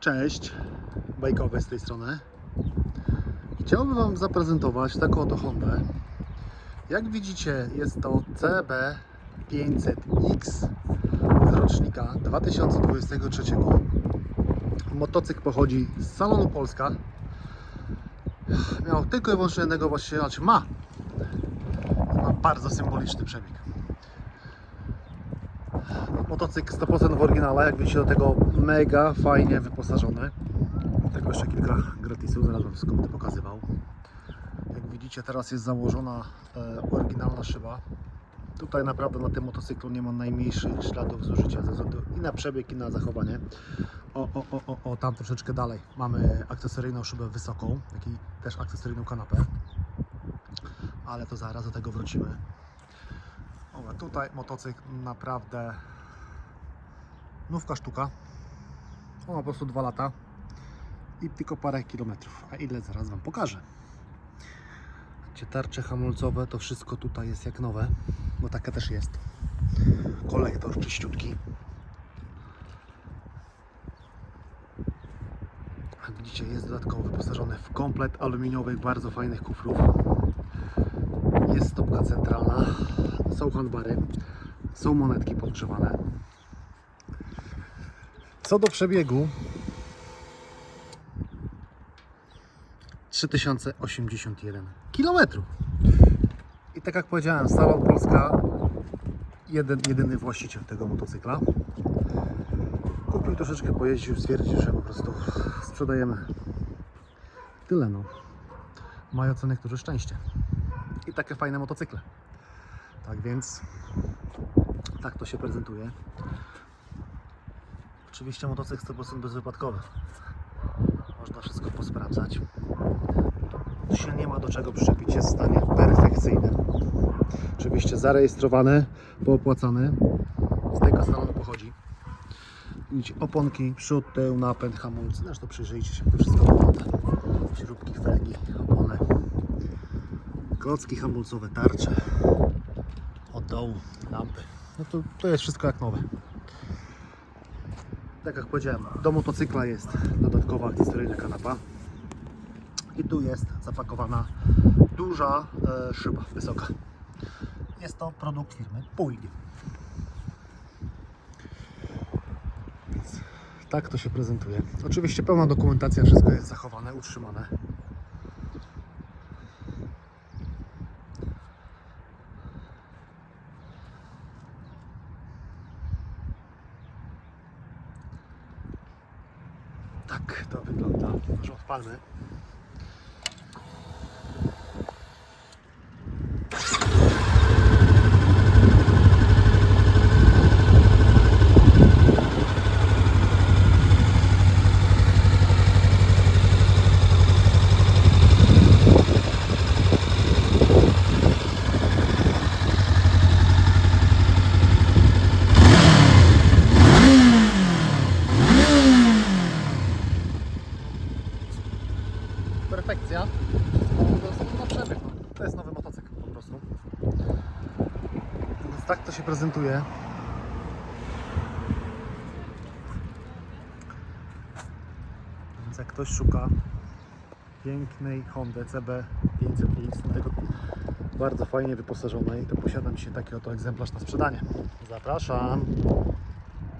Cześć, bajkowy z tej strony. Chciałbym Wam zaprezentować taką oto Hondę. Jak widzicie jest to CB500X z rocznika 2023. Motocykl pochodzi z salonu Polska. Miał tylko i wyłącznie jednego właściciela, znaczy ma. Ma bardzo symboliczny przebieg. Motocykl 100% w oryginale, jak widzicie do tego mega fajnie wyposażony. Tego jeszcze kilka gratisów, zaraz Wam wszystko będę pokazywał. Jak widzicie teraz jest założona e, oryginalna szyba. Tutaj naprawdę na tym motocyklu nie ma najmniejszych śladów zużycia ze względu i na przebieg i na zachowanie. O, o, o, o, o tam troszeczkę dalej mamy akcesoryjną szybę wysoką, jak i też akcesoryjną kanapę. Ale to zaraz do tego wrócimy. O, tutaj motocykl naprawdę nówka sztuka. On ma po prostu dwa lata i tylko parę kilometrów. A ile zaraz Wam pokażę. Gdzie tarcze hamulcowe, to wszystko tutaj jest jak nowe, bo takie też jest. Kolektor czyściutki. Jak widzicie, jest dodatkowo wyposażony w komplet aluminiowych, bardzo fajnych kufrów. Są handbary, są monetki podgrzewane. Co do przebiegu 3081 km. I tak jak powiedziałem, Salon Polska jeden, jedyny właściciel tego motocykla. Kupił troszeczkę, pojeździł, stwierdził, że po prostu sprzedajemy. Tyle no. Mają co niektórzy szczęście. I takie fajne motocykle. Tak więc tak to się prezentuje. Oczywiście motocykl 100% bezwypadkowy. Można wszystko posprawdzać. Tu się nie ma do czego przyczepić, jest w stanie perfekcyjnym. Oczywiście zarejestrowany, poopłacany. Z tego salonu pochodzi. Widzicie, oponki, przód, tył, napęd, hamulce. Zresztą przyjrzyjcie się, to wszystko wygląda. Śrubki, felgi, opony. Klocki hamulcowe, tarcze. Dołu, lampy. No to, to jest wszystko jak nowe. Tak jak powiedziałem, do motocykla jest dodatkowa akcesoryjna kanapa. I tu jest zapakowana duża e, szyba wysoka. Jest to produkt firmy Puig. Tak to się prezentuje. Oczywiście pełna dokumentacja, wszystko jest zachowane, utrzymane. Tak to wygląda. Może odpalmy. Perfekcja. Wszystko na przebieg. To jest nowy motocykl po prostu. Więc tak to się prezentuje. Więc jak ktoś szuka pięknej Hondy CB 500X, do tego bardzo fajnie wyposażonej, to posiadam dzisiaj taki oto egzemplarz na sprzedanie. Zapraszam.